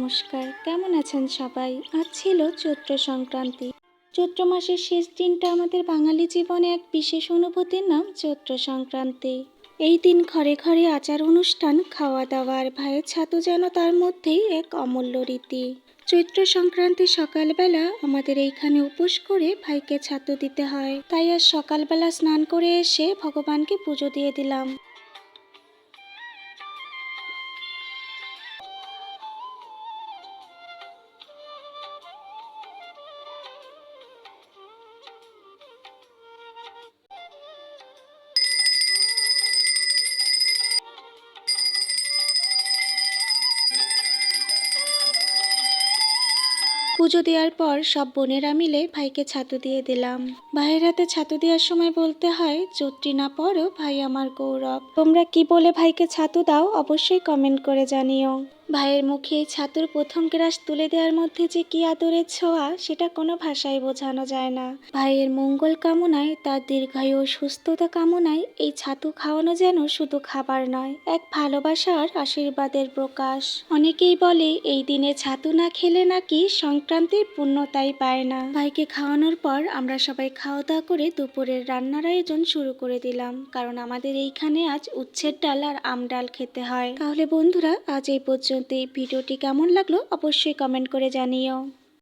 নমস্কার। কেমন আছেন সবাই? আজ ছিল চৈত্র সংক্রান্তি। চৈত্র মাসের শেষ দিনটা আমাদের বাঙালি জীবনে এক বিশেষ অনুভূতির নাম চৈত্র সংক্রান্তি। এই দিন ঘরে ঘরে আচার অনুষ্ঠান খাওয়া দাওয়া আর ভাইয়ের ছাতু যেন তার মধ্যেই এক অমূল্য রীতি। চৈত্র সংক্রান্তি সকালবেলা আমাদের এইখানে উপোস করে ভাইকে ছাতু দিতে হয়। তাই আজ সকালবেলা স্নান করে এসে ভগবানকে পুজো দিয়ে দিলাম। পুজো দেওয়ার পর সব বোনেরা মিলে ভাইকে ছাতু দিয়ে দিলাম। ভাইয়ের হাতে ছাতু দেওয়ার সময় বলতে হয় চৈত্রী না পরও ভাই আমার গৌরব। তোমরা কি বলে ভাইকে ছাতু দাও, অবশ্যই কমেন্ট করে জানিও। ভাইয়ের মুখে ছাতুর প্রথম গ্রাস তুলে দেওয়ার মধ্যে যে কি আদরের ছোঁয়া, সেটা কোনো ভাষায় বোঝানো যায় না। ভাইয়ের মঙ্গল কামনায়, তার দীর্ঘায়ু ও সুস্থতা কামনায় এই ছাতু খাওয়ানো যেন শুধু খাবার নয়, এক ভালোবাসার আশীর্বাদের প্রকাশ। অনেকেই বলে, এই দিনে ছাতু না খেলে নাকি সংক্রান্তির পূর্ণতাই পায় না। ভাইকে খাওয়ানোর পর আমরা সবাই খাওয়া দাওয়া করে দুপুরের রান্নার আয়োজন শুরু করে দিলাম, কারণ আমাদের এইখানে আজ উচ্ছের ডাল আর আম ডাল খেতে হয়। তাহলে বন্ধুরা, আজ এই পর্যন্ত এই ভিডিওটি কেমন লাগল অবশ্যই কমেন্ট করে জানিও।